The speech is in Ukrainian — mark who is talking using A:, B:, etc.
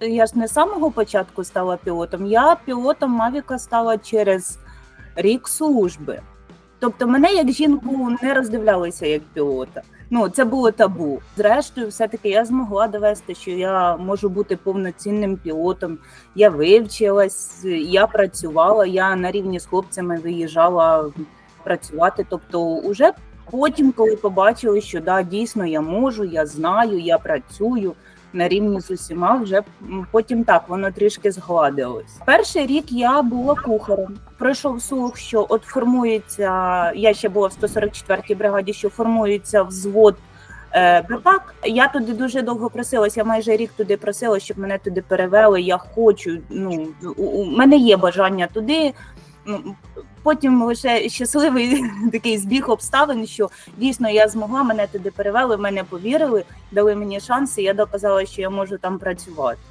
A: я ж не з самого початку стала пілотом. Я пілотом Мавіка стала через рік служби. Тобто мене як жінку не роздивлялися як пілота. Ну, це було табу. Зрештою, все-таки я змогла довести, що я можу бути повноцінним пілотом. Я вивчилась, я працювала, я на рівні з хлопцями виїжджала працювати. Тобто, уже потім, коли побачили, що да, дійсно я можу, я знаю, я працюю на рівні з усіма, вже потім так воно трішки згладилось. Перший рік я була кухарем. Пройшов слух, що от формується. Я ще була в 144-й бригаді, що формується взвод. е, БПАК. Я туди дуже довго просилася, я майже рік туди просила, щоб мене туди перевели. Я хочу. Ну у, у мене є бажання туди. Ну, Потім лише щасливий такий збіг обставин, що дійсно я змогла, мене туди перевели, мене повірили, дали мені шанси. Я доказала, що я можу там працювати.